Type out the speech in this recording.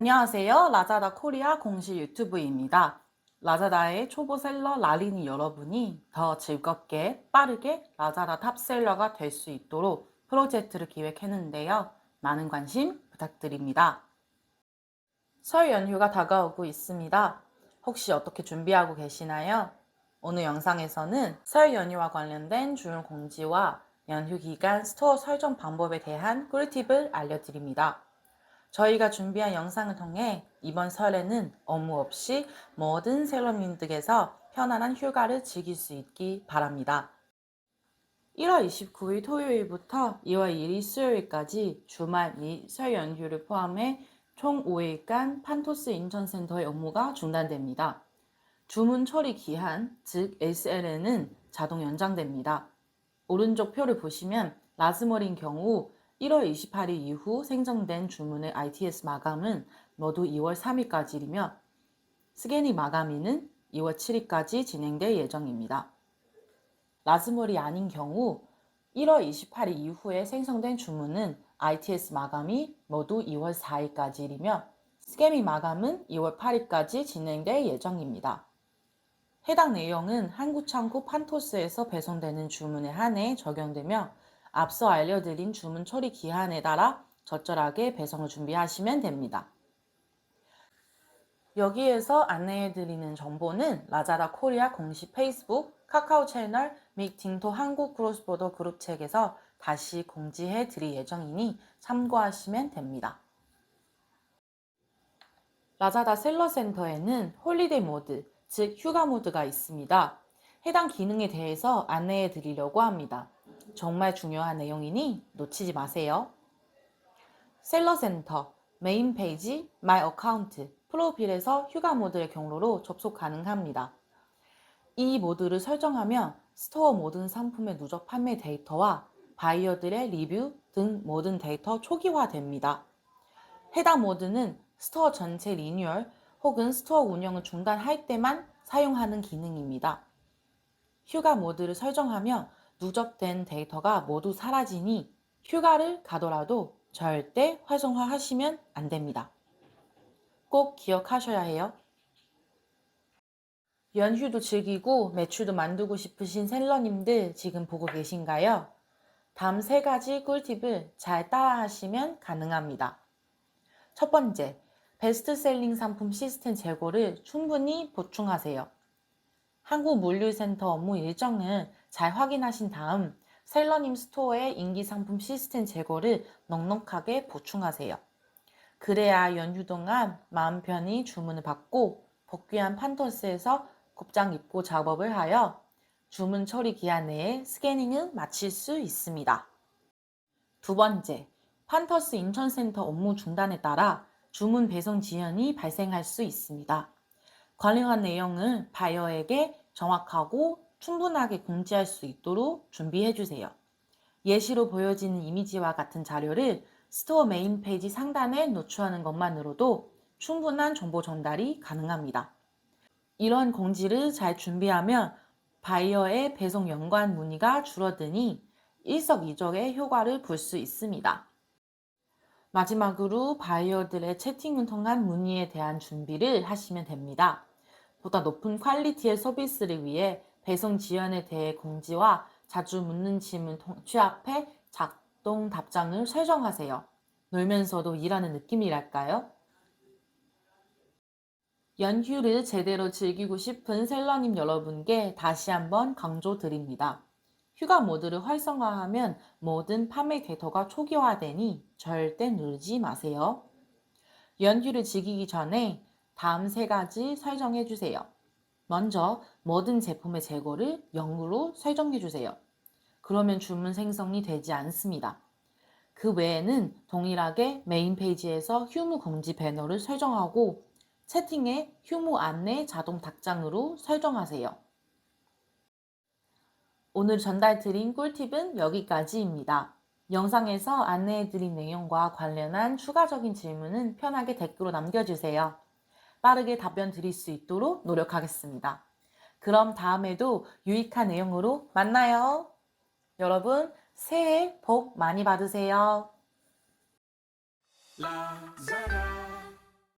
안녕하세요. 라자다 코리아 공식 유튜브입니다. 라자다의 초보 셀러 라린이 여러분이 더 즐겁게 빠르게 라자다 탑셀러가 될 수 있도록 프로젝트를 기획했는데요. 많은 관심 부탁드립니다. 설 연휴가 다가오고 있습니다. 혹시 어떻게 준비하고 계시나요? 오늘 영상에서는 설 연휴와 관련된 주요 공지와 연휴 기간 스토어 설정 방법에 대한 꿀팁을 알려드립니다. 저희가 준비한 영상을 통해 이번 설에는 업무 없이 모든 셀러님들께서 편안한 휴가를 즐길 수 있기 바랍니다. 1월 29일 토요일부터 2월 1일 수요일까지 주말 및 설 연휴를 포함해 총 5일간 판토스 인천센터의 업무가 중단됩니다. 주문 처리 기한, 즉 SLN은 자동 연장됩니다. 오른쪽 표를 보시면 라즈머린 경우 1월 28일 이후 생성된 주문의 ITS 마감은 모두 2월 3일까지이며 스게니 마감일은 2월 7일까지 진행될 예정입니다. 라즈머리 아닌 경우 1월 28일 이후에 생성된 주문은 ITS 마감이 모두 2월 4일까지이며 스게미 마감은 2월 8일까지 진행될 예정입니다. 해당 내용은 한국창고 판토스에서 배송되는 주문에 한해 적용되며 앞서 알려드린 주문 처리 기한에 따라 적절하게 배송을 준비하시면 됩니다. 여기에서 안내해드리는 정보는 라자다 코리아 공식 페이스북, 카카오 채널 및 딩토 한국 크로스보더 그룹 책에서 다시 공지해 드릴 예정이니 참고하시면 됩니다. 라자다 셀러센터에는 홀리데이 모드, 즉 휴가 모드가 있습니다. 해당 기능에 대해서 안내해 드리려고 합니다. 정말 중요한 내용이니 놓치지 마세요. 셀러센터, 메인 페이지, 마이 어카운트, 프로필에서 휴가 모드의 경로로 접속 가능합니다. 이 모드를 설정하면 스토어 모든 상품의 누적 판매 데이터와 바이어들의 리뷰 등 모든 데이터 초기화됩니다. 해당 모드는 스토어 전체 리뉴얼 혹은 스토어 운영을 중단할 때만 사용하는 기능입니다. 휴가 모드를 설정하면 누적된 데이터가 모두 사라지니 휴가를 가더라도 절대 활성화 하시면 안 됩니다. 꼭 기억하셔야 해요. 연휴도 즐기고 매출도 만들고 싶으신 셀러님들 지금 보고 계신가요? 다음 세 가지 꿀팁을 잘 따라 하시면 가능합니다. 첫 번째, 베스트셀링 상품 시스템 재고를 충분히 보충하세요. 한국물류센터 업무 일정을 잘 확인하신 다음 셀러님 스토어의 인기 상품 시스템 재고를 넉넉하게 보충하세요. 그래야 연휴 동안 마음 편히 주문을 받고 복귀한 판토스에서 곱장 입고 작업을 하여 주문 처리 기한 내에 스캐닝을 마칠 수 있습니다. 두 번째, 판터스 인천센터 업무 중단에 따라 주문 배송 지연이 발생할 수 있습니다. 관련한 내용을 바이어에게 정확하고 충분하게 공지할 수 있도록 준비해 주세요. 예시로 보여지는 이미지와 같은 자료를 스토어 메인 페이지 상단에 노출하는 것만으로도 충분한 정보 전달이 가능합니다. 이런 공지를 잘 준비하면 바이어의 배송 연관 문의가 줄어드니 일석이조의 효과를 볼 수 있습니다. 마지막으로 바이어들의 채팅을 통한 문의에 대한 준비를 하시면 됩니다. 보다 높은 퀄리티의 서비스를 위해 배송 지연에 대해 공지와 자주 묻는 질문 취합해 작동 답장을 설정하세요. 놀면서도 일하는 느낌이랄까요? 연휴를 제대로 즐기고 싶은 셀러님 여러분께 다시 한번 강조드립니다. 휴가 모드를 활성화하면 모든 판매 데이터가 초기화되니 절대 누르지 마세요. 연휴를 즐기기 전에 다음 세 가지 설정해 주세요. 먼저 모든 제품의 재고를 0으로 설정해 주세요. 그러면 주문 생성이 되지 않습니다. 그 외에는 동일하게 메인 페이지에서 휴무 공지 배너를 설정하고 채팅에 휴무 안내 자동 답장으로 설정하세요. 오늘 전달드린 꿀팁은 여기까지입니다. 영상에서 안내해드린 내용과 관련한 추가적인 질문은 편하게 댓글로 남겨주세요. 빠르게 답변 드릴 수 있도록 노력하겠습니다. 그럼 다음에도 유익한 내용으로 만나요. 여러분, 새해 복 많이 받으세요.